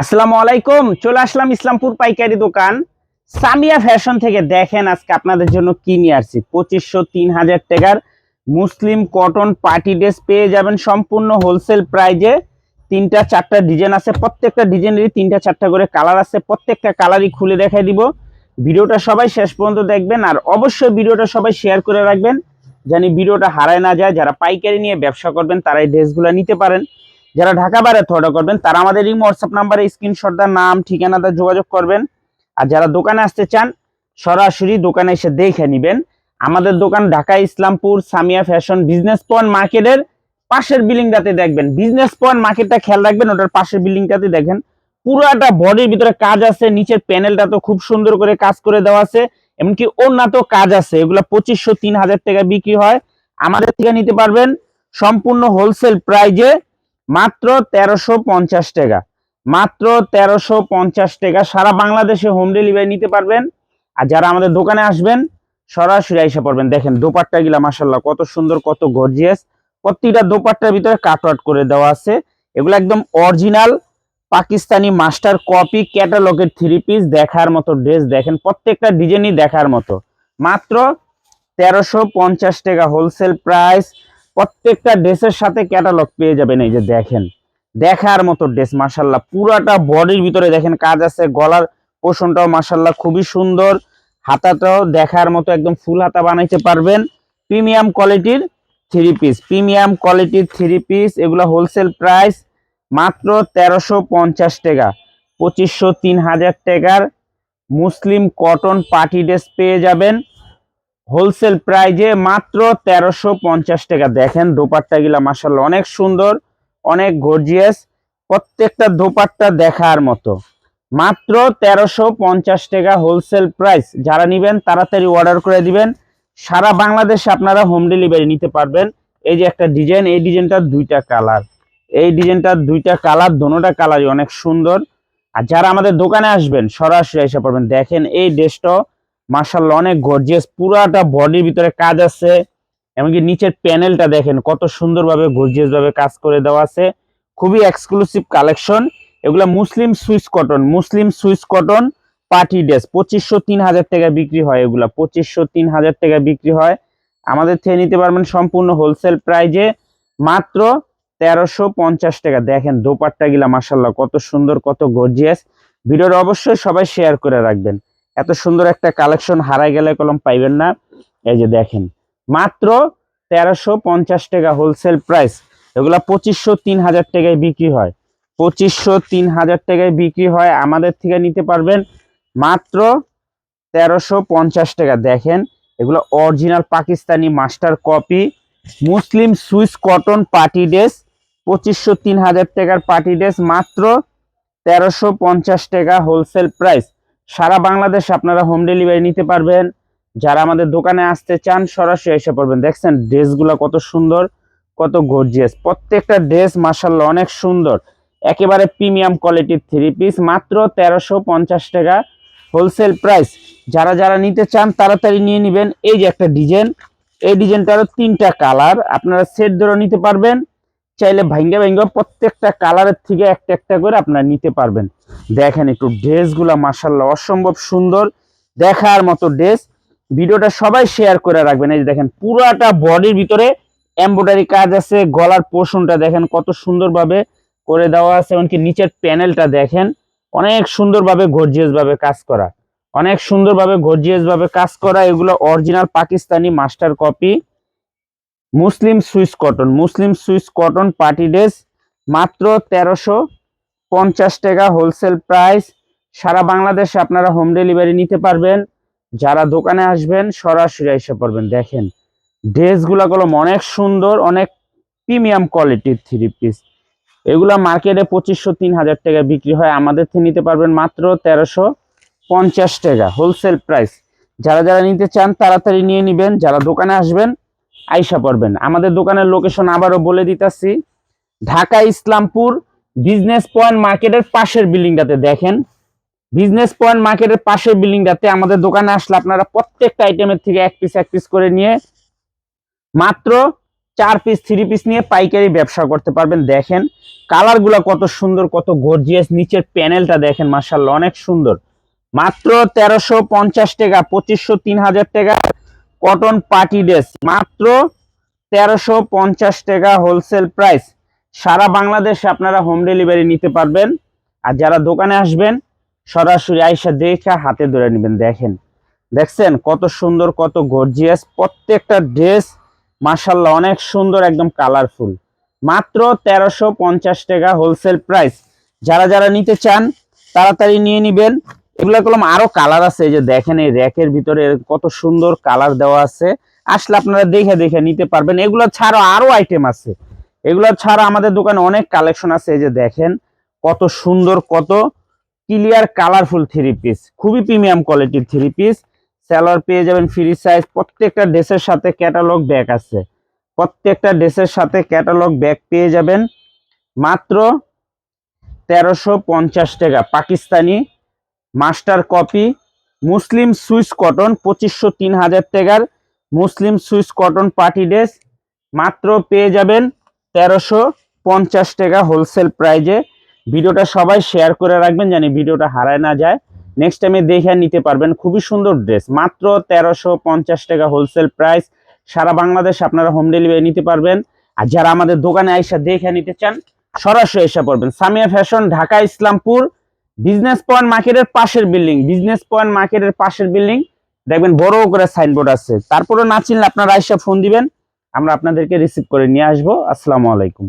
আসসালামু আলাইকুম, চলে আসলাম ইসলামপুর পাইকারি দোকান। সামিয়া ফ্যাশন থেকে দেখেন আজকে আপনাদের জন্য কি নিয়ে আসছি। পঁচিশশো তিন হাজার টাকার মুসলিম কটন পার্টি ড্রেস পেয়ে যাবেন সম্পূর্ণ হোলসেল প্রাইজে। তিনটা, চারটা ডিজাইন আছে, প্রত্যেকটা ডিজাইনেরই তিনটা, চারটা করে কালার আছে, প্রত্যেকটা কালারই খুলে দেখাই দিব। ভিডিওটা সবাই শেষ পর্যন্ত দেখবেন আর অবশ্যই ভিডিওটা সবাই শেয়ার করে রাখবেন। জানি ভিডিওটা হারায় না যায়, যারা পাইকারি নিয়ে ব্যবসা করবেন, তারা এই ড্রেসগুলো নিতে পারেন। যারা ঢাকা বাইরে অর্ডার করবেন, তারা আমাদের এই হোয়াটসঅ্যাপ নাম্বারে স্ক্রিনশট দেওয়ার নাম ঠিকানাটা যোগাযোগ করবেন। আর যারা দোকানে আসতে চান, সরাসরি দোকানে এসে দেখে নেবেন। আমাদের দোকান Dhaka Islampur, Samia fashion, business point মার্কেটের পাশের বিল্ডিংটাতে দেখবেন। বিজনেস পয়েন্ট মার্কেটটা খেয়াল রাখবেন, ওটার পাশের বিল্ডিংটাতে দেখেন। পুরাটা বডির ভিতরে কাজ আছে, নিচের প্যানেলটা তো খুব সুন্দর করে কাজ করে দেওয়া আছে, এমনকি অন্যান্য কাজ আছে। এগুলো পঁচিশশো, তিন হাজার টাকা বিক্রি হয়। আমাদের থেকে নিতে পারবেন সম্পূর্ণ হোলসেল প্রাইজে মাত্র তেরোশো পঞ্চাশ টাকা। মাত্র তেরোশো পঞ্চাশ টাকা সারা বাংলাদেশে হোম ডেলিভারি নিতে পারবেন। আর যারা আমাদের দোকানে আসবেন, সরাসরি এসে পড়বেন। দেখেন দোপাট্টা গিলা মাসাল্লাহ কত সুন্দর, কত গর্জিয়াস প্রত্যেকটা দোপাট্টার ভিতরে কাটওয়াট করে দেওয়া আছে। এগুলো একদম অরিজিনাল পাকিস্তানি মাস্টার কপি ক্যাটালগের থ্রি পিস দেখার মতো ড্রেস দেখেন, প্রত্যেকটা ডিজাইনই দেখার মতো। মাত্র তেরোশো পঞ্চাশ টাকা হোলসেল প্রাইস প্রত্যেকটা ড্রেসের সাথে ক্যাটালগ পেয়ে যাবেন, এই যে দেখেন। দেখার মতো ড্রেস মাসাল্লাহ পুরাটা বডির ভিতরে দেখেন কাজ আছে, গলার পোষণটাও মাসাল্লাহ খুবই সুন্দর। হাতাটাও দেখার মতো একদম ফুল হাতা বানাইতে পারবেন। প্রিমিয়াম কোয়ালিটির থ্রি পিস প্রিমিয়াম কোয়ালিটির থ্রি পিস এগুলো হোলসেল প্রাইস মাত্র তেরোশো পঞ্চাশ টাকা। পঁচিশশো তিন হাজার টাকার মুসলিম কটন পার্টি ড্রেস পেয়ে যাবেন। হোলসেল প্রাইজে মাত্র তেরোশো পঞ্চাশ টাকা। দেখেন দোপাট্টা গিলা মাসাল্লাহ অনেক সুন্দর, অনেক গর্জিয়াস প্রত্যেকটা দোপাট্টা দেখার মতো। মাত্র তেরোশো পঞ্চাশ টাকা হোলসেল প্রাইস। যারা নিবেন, তাড়াতাড়ি অর্ডার করে দিবেন। সারা বাংলাদেশে আপনারা হোম ডেলিভারি নিতে পারবেন। এই যে একটা ডিজাইন এই ডিজাইনটার দুইটা কালার এই ডিজাইনটার দুইটা কালার দোনোটা কালারই অনেক সুন্দর। আর যারা আমাদের দোকানে আসবেন, সরাসরি এসে পারবেন দেখেন এই ড্রেসটাও মার্শাল্লাহ অনেক গর্জিয়াস পুরাটা বডির ভিতরে কাজ আছে। এমনকি নিচের প্যানেলটা দেখেন, কত সুন্দরভাবে গর্জিয়াস ভাবে কাজ করে দেওয়া আছে। খুবই এক্সক্লুসিভ কালেকশন এগুলা muslin Swiss cotton, muslin Swiss cotton party dress. পঁচিশশো তিন হাজার টাকা বিক্রি হয় এগুলা, পঁচিশশো তিন হাজার টাকা বিক্রি হয়। আমাদের থেকে নিতে পারবেন সম্পূর্ণ হোলসেল প্রাইজে মাত্র তেরোশো পঞ্চাশ টাকা। দেখেন দোপাট্টা গিলা মাসাল্লাহ কত সুন্দর, কত গর্জিয়াস ভিডিওর অবশ্যই সবাই শেয়ার করে রাখবেন। এত সুন্দর একটা কালেকশন হারাই গেলে কলম পাইবেন না। এই যে দেখেন, মাত্র তেরোশো পঞ্চাশ টাকা হোলসেল প্রাইস এগুলা পঁচিশশো তিন হাজার টাকায় বিক্রি হয়। পঁচিশশো তিন হাজার টাকায় বিক্রি হয়, আমাদের থেকে নিতে পারবেন মাত্র তেরোশো পঞ্চাশ টাকা। দেখেন, এগুলো original Pakistani master copy muslin Swiss cotton party dress, পঁচিশশো তিন হাজার টাকার পার্টি ড্রেস, মাত্র তেরোশো পঞ্চাশ টাকা হোলসেল প্রাইস সারা বাংলাদেশে আপনারা হোম ডেলিভারি নিতে পারবেন। যারা আমাদের দোকানে আসতে চান, সরাসরি এসে পড়বেন। দেখছেন ড্রেসগুলো কত সুন্দর, কত গর্জিয়াস প্রত্যেকটা ড্রেস মাসাল্লাহ অনেক সুন্দর। একেবারে প্রিমিয়াম কোয়ালিটির থ্রি পিস মাত্র তেরোশো পঞ্চাশ টাকা হোলসেল প্রাইস যারা যারা নিতে চান, তাড়াতাড়ি নিয়ে নেবেন। এই যে একটা ডিজাইন এই ডিজাইনটারও তিনটা কালার আপনারা সেট ধরে নিতে পারবেন। চাইলে ভাঙ্গা ভাঙ্গা প্রত্যেকটা কালারের থেকে একটা একটা করে আপনারা নিতে পারবেন। দেখেন একটু ড্রেসগুলা মাসাল্লাহ অসম্ভব সুন্দর, দেখার মতো ড্রেস। ভিডিওটা সবাই শেয়ার করে রাখবেন। এই দেখেন, পুরাটা বডির ভিতরে এমব্রয়ডারি কাজ আছে, গলার পোষণটা দেখেন কত সুন্দরভাবে করে দেওয়া আছে, এমনকি নিচের প্যানেলটা দেখেন, অনেক সুন্দরভাবে গর্জিয়াস ভাবে কাজ করা। অনেক সুন্দরভাবে গর্জিয়াস ভাবে কাজ করা, এগুলো original Pakistani master copy muslin Swiss cotton. Muslin Swiss cotton party dress মাত্র তেরোশো পঞ্চাশ টাকা হোলসেল প্রাইস। সারা বাংলাদেশে আপনারা হোম ডেলিভারি নিতে পারবেন। যারা দোকানে আসবেন, সরাসরি এসে পড়বেন। দেখেন, ড্রেসগুলো কলম অনেক সুন্দর, অনেক প্রিমিয়াম কোয়ালিটির থ্রি পিস। এগুলা মার্কেটে পঁচিশশো, তিন হাজার টাকা বিক্রি হয়। আমাদের থেকে নিতে পারবেন মাত্র তেরোশো পঞ্চাশ টাকা হোলসেল প্রাইস। যারা যারা নিতে চান, তাড়াতাড়ি নিয়ে নেবেন। যারা দোকানে আসবেন আইসা পড়বেন। আমাদের দোকানের লোকেশন আবারও বলে দিতেছি। ঢাকা ইসলামপুর বিজনেস পয়েন্ট মার্কেটের পাশের বিল্ডিংটাতে দেখেন। বিজনেস পয়েন্ট মার্কেটের পাশের বিল্ডিংটাতে আমাদের দোকানে আসলে আপনারা প্রত্যেকটা আইটেমের থেকে এক পিস এক পিস করে নিয়ে মাত্র চার পিস থ্রি পিস নিয়ে পাইকারি ব্যবসা করতে পারবেন। দেখেন কালারগুলো কত সুন্দর, কত গর্জিয়াস নিচের প্যানেলটা দেখেন মার্শাল্লাহ অনেক সুন্দর। মাত্র তেরোশো পঞ্চাশ টাকা, পঁচিশশো তিন হাজার টাকা। কটন পার্টি ড্রেস মাত্র তেরোশো পঞ্চাশ টাকা হোলসেল প্রাইস সারা বাংলাদেশে আপনারা হোম ডেলিভারি নিতে পারবেন। আর যারা দোকানে আসবেন, সরাসরি আইসা দেখে হাতে ধরে নেবেন, দেখেন। দেখছেন কত সুন্দর, কত গর্জিয়াস প্রত্যেকটা ড্রেস মাসাল্লাহ অনেক সুন্দর, একদম কালারফুল মাত্র তেরোশো পঞ্চাশ টাকা হোলসেল প্রাইস যারা যারা নিতে চান, তাড়াতাড়ি নিয়ে নিবেন। এগুলো কলম আরও কালার আছে, এই যে দেখেন এই র্যাকের ভিতরে কত সুন্দর কালার দেওয়া আছে। আসলে আপনারা দেখে দেখে নিতে পারবেন। এগুলো ছাড়াও আরও আইটেম আছে। এগুলো ছাড়া আমাদের দোকানে অনেক কালেকশন আছে, এই যে দেখেন, কত সুন্দর, কত ক্লিয়ার কালারফুল থ্রি পিস খুবই প্রিমিয়াম কোয়ালিটির থ্রি পিস স্যালোয়ার পেয়ে যাবেন ফ্রি সাইজ প্রত্যেকটা ড্রেসের সাথে ক্যাটালগ ব্যাগ আছে। প্রত্যেকটা ড্রেসের সাথে ক্যাটালগ ব্যাগ পেয়ে যাবেন। মাত্র তেরোশো টাকা। Pakistani master copy, muslin Swiss cotton, পঁচিশশো তিন হাজার টাকার muslin Swiss cotton party dress. মাত্র পেয়ে যাবেন তেরোশো পঞ্চাশ টাকা হোলসেল প্রাইজে। ভিডিওটা সবাই শেয়ার করে রাখবেন জানি ভিডিওটা হারায় না যায়। নেক্সট টাইমে দেখে নিতে পারবেন খুবই সুন্দর ড্রেস। মাত্র তেরোশো পঞ্চাশ টাকা হোলসেল প্রাইস। সারা বাংলাদেশ আপনারা হোম ডেলিভারি নিতে পারবেন। আর যারা আমাদের দোকানে আইসা দেখে নিতে চান, সরাসরি এসে পড়বেন। Samia fashion, Dhaka, Islampur. Business point মার্কেটের পাশের বিল্ডিং বিজনেস পয়েন্ট মার্কেটের পাশের বিল্ডিং দেখবেন বড় করে সাইনবোর্ড আছে। তারপরে না চিনলে আপনারা আইসা ফোন দিবেন, আমরা আপনাদেরকে রিসিভ করে নিয়ে আসব। আসসালামু আলাইকুম।